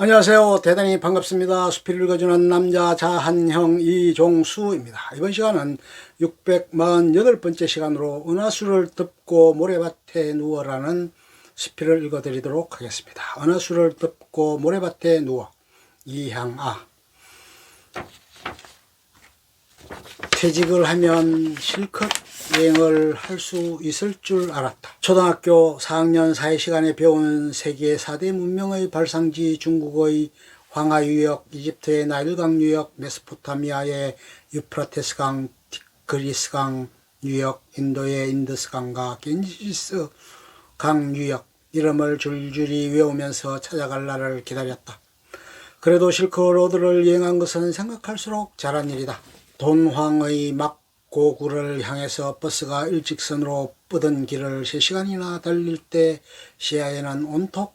안녕하세요. 대단히 반갑습니다. 수필을 읽어주는 남자 자한형 이종수입니다. 이번 시간은 648번째 시간으로 은하수를 덮고 모래밭에 누워라는 수필을 읽어드리도록 하겠습니다. 은하수를 덮고 모래밭에 누워 이향아 퇴직을 하면 실컷 여행을 할 수 있을 줄 알았다. 초등학교 4학년 4회 시간에 배운 세계 4대 문명의 발상지 중국의 황하 유역, 이집트의 나일강 유역, 메소포타미아의 유프라테스 강, 그리스 강 유역, 인도의 인더스 강과 겐지스 강 유역 이름을 줄줄이 외우면서 찾아갈 날을 기다렸다. 그래도 실컷 로드를 여행한 것은 생각할수록 잘한 일이다. 돈황의 막 고구를 향해서 버스가 일직선으로 뻗은 길을 3시간이나 달릴 때 시야에는 온통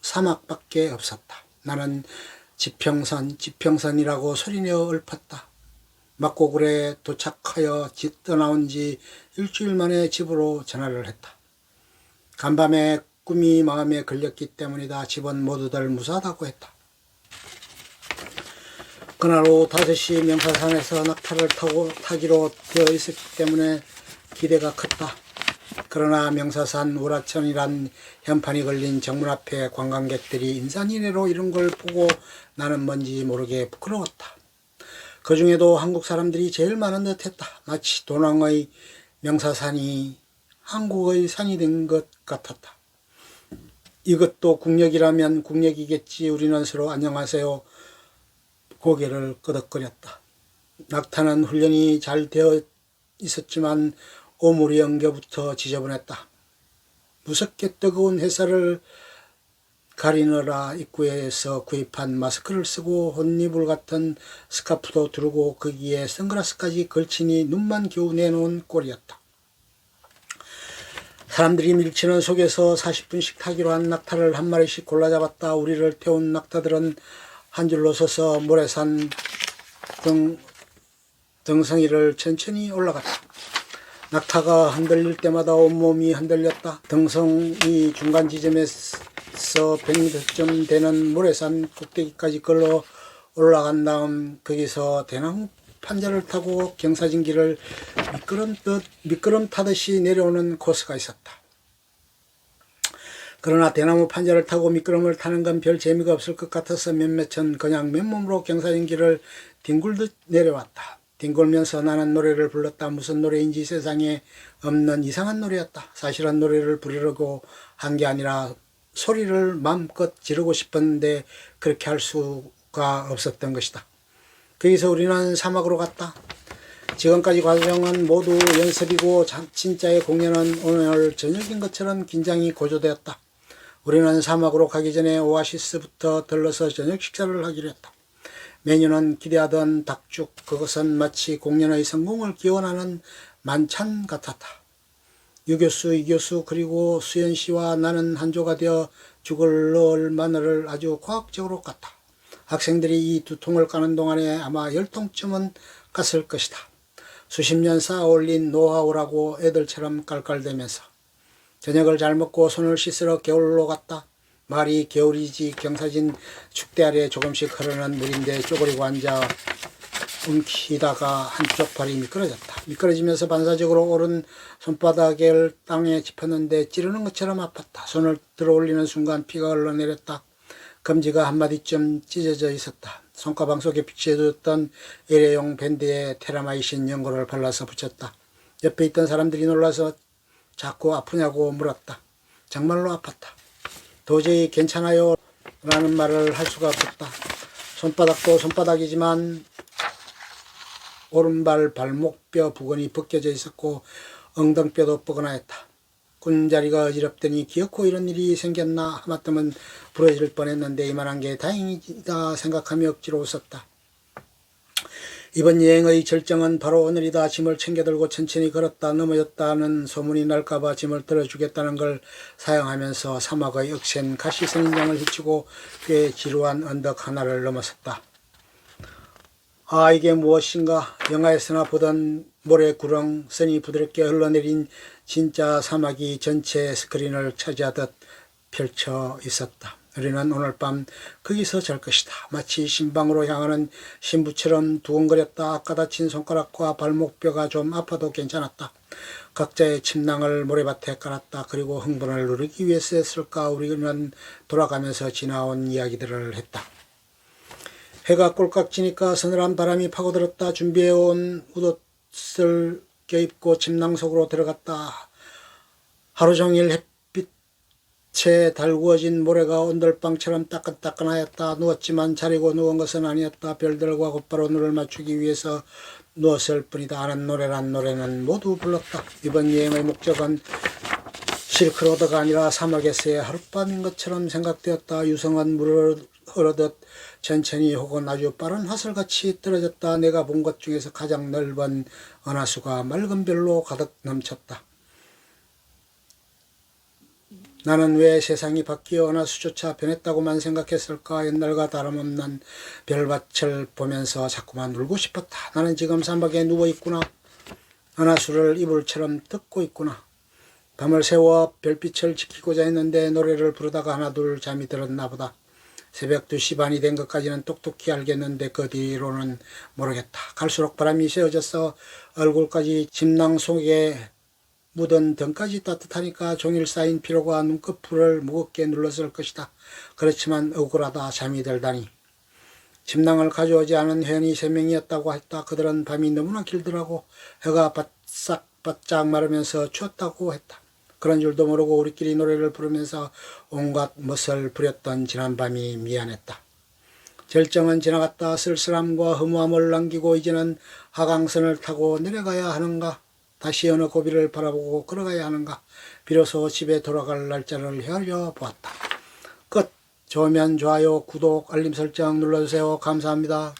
사막밖에 없었다. 나는 지평선, 지평선이라고 소리내어 읊었다. 막고굴에 도착하여 집 떠나온 지 일주일 만에 집으로 전화를 했다. 간밤에 꿈이 마음에 걸렸기 때문이다. 집은 모두들 무사하다고 했다. 그날 오후 5시 명사산에서 낙타를 타고 타기로 되어 있었기 때문에 기대가 컸다. 그러나 명사산 우라천이란 현판이 걸린 정문 앞에 관광객들이 인산이래로 이런 걸 보고 나는 뭔지 모르게 부끄러웠다. 그 중에도 한국 사람들이 제일 많은 듯 했다. 마치 도낭의 명사산이 한국의 산이 된 것 같았다. 이것도 국력이라면 국력이겠지. 우리는 서로 안녕하세요. 고개를 끄덕거렸다. 낙타는 훈련이 잘 되어 있었지만 오므리 연겨부터 지저분했다. 무섭게 뜨거운 햇살을 가리느라 입구에서 구입한 마스크를 쓰고 혼이불 같은 스카프도 두르고 거기에 선글라스까지 걸치니 눈만 겨우 내놓은 꼴이었다. 사람들이 밀치는 속에서 40분씩 타기로 한 낙타를 한 마리씩 골라 잡았다. 우리를 태운 낙타들은 한 줄로 서서 모래산 등 등성이를 천천히 올라갔다. 낙타가 흔들릴 때마다 온몸이 흔들렸다. 등성이 중간 지점에서 100m쯤 되는 모래산 꼭대기까지 걸러 올라간 다음 거기서 대나무 판자를 타고 경사진길을 미끄럼 뜻 미끄럼 타듯이 내려오는 코스가 있었다. 그러나 대나무 판자를 타고 미끄럼을 타는 건 별 재미가 없을 것 같아서 몇몇은 그냥 맨몸으로 경사진 길을 뒹굴듯 내려왔다. 뒹굴면서 나는 노래를 불렀다. 무슨 노래인지 세상에 없는 이상한 노래였다. 사실은 노래를 부르려고 한 게 아니라 소리를 마음껏 지르고 싶었는데 그렇게 할 수가 없었던 것이다. 거기서 우리는 사막으로 갔다. 지금까지 과정은 모두 연습이고 진짜의 공연은 오늘 저녁인 것처럼 긴장이 고조되었다. 우리는 사막으로 가기 전에 오아시스부터 들러서 저녁 식사를 하기로 했다. 메뉴는 기대하던 닭죽, 그것은 마치 공연의 성공을 기원하는 만찬 같았다. 유교수, 이교수, 그리고 수연 씨와 나는 한조가 되어 죽을 넣을 마늘을 아주 과학적으로 깠다. 학생들이 이 두 통을 까는 동안에 아마 열 통쯤은 깠을 것이다. 수십 년 쌓아 올린 노하우라고 애들처럼 깔깔대면서 저녁을 잘 먹고 손을 씻으러 겨울로 갔다. 말이 겨울이지 경사진 축대 아래 조금씩 흐르는 물인데 쪼그리고 앉아 움키다가 한쪽 발이 미끄러졌다. 미끄러지면서 반사적으로 오른 손바닥을 땅에 짚었는데 찌르는 것처럼 아팠다. 손을 들어 올리는 순간 피가 흘러내렸다. 검지가 한마디쯤 찢어져 있었다. 손가방 속에 비치해뒀던 일회용 밴드에 테라마이신 연고를 발라서 붙였다. 옆에 있던 사람들이 놀라서 자꾸 아프냐고 물었다. 정말로 아팠다. 도저히 괜찮아요 라는 말을 할 수가 없었다. 손바닥도 손바닥이지만 오른발 발목뼈 부근이 벗겨져 있었고 엉덩뼈도 뻐근하였다. 군자리가 어지럽더니 기어코 이런 일이 생겼나 하마터면 부러질 뻔했는데 이만한 게 다행이다 생각하며 억지로 웃었다. 이번 여행의 절정은 바로 오늘이다. 짐을 챙겨들고 천천히 걸었다 넘어졌다는 소문이 날까봐 짐을 들어주겠다는 걸 사용하면서 사막의 억센 가시 선인장을 헤치고 꽤 지루한 언덕 하나를 넘어섰다. 아 이게 무엇인가 영화에서나 보던 모래 구렁 선이 부드럽게 흘러내린 진짜 사막이 전체 스크린을 차지하듯 펼쳐 있었다. 우리는 오늘 밤 거기서 잘 것이다. 마치 신방으로 향하는 신부처럼 두근거렸다. 아까 다친 손가락과 발목뼈가 좀 아파도 괜찮았다. 각자의 침낭을 모래밭에 깔았다. 그리고 흥분을 누르기 위해서 했을까 우리는 돌아가면서 지나온 이야기들을 했다. 해가 꼴깍 지니까 서늘한 바람이 파고들었다. 준비해온 웃옷을 껴입고 침낭 속으로 들어갔다. 하루 종일 햇 빛에 달구어진 모래가 온돌방처럼 따끈따끈하였다. 누웠지만 자리고 누운 것은 아니었다. 별들과 곧바로 눈을 맞추기 위해서 누웠을 뿐이다. 아는 노래란 노래는 모두 불렀다. 이번 여행의 목적은 실크로드가 아니라 사막에서의 하룻밤인 것처럼 생각되었다. 유성은 물을 흐르듯 천천히 혹은 아주 빠른 화살같이 떨어졌다. 내가 본 것 중에서 가장 넓은 은하수가 맑은 별로 가득 넘쳤다. 나는 왜 세상이 바뀌어 은하수조차 변했다고만 생각했을까? 옛날과 다름없는 별밭을 보면서 자꾸만 울고 싶었다. 나는 지금 사막에 누워있구나. 은하수를 이불처럼 뜯고 있구나. 밤을 새워 별빛을 지키고자 했는데 노래를 부르다가 하나 둘 잠이 들었나 보다. 새벽 2시 반이 된 것까지는 똑똑히 알겠는데 그 뒤로는 모르겠다. 갈수록 바람이 세어져서 얼굴까지 침낭 속에 묻은 등까지 따뜻하니까 종일 쌓인 피로가 눈꺼풀을 무겁게 눌렀을 것이다. 그렇지만 억울하다 잠이 들다니. 침낭을 가져오지 않은 회원이 세 명이었다고 했다. 그들은 밤이 너무나 길더라고 해가 바싹 바짝 마르면서 추웠다고 했다. 그런 줄도 모르고 우리끼리 노래를 부르면서 온갖 멋을 부렸던 지난밤이 미안했다. 절정은 지나갔다 쓸쓸함과 허무함을 남기고 이제는 하강선을 타고 내려가야 하는가? 다시 어느 고비를 바라보고 걸어가야 하는가? 비로소 집에 돌아갈 날짜를 헤아려 보았다. 끝. 좋으면 좋아요, 구독, 알림 설정 눌러주세요. 감사합니다.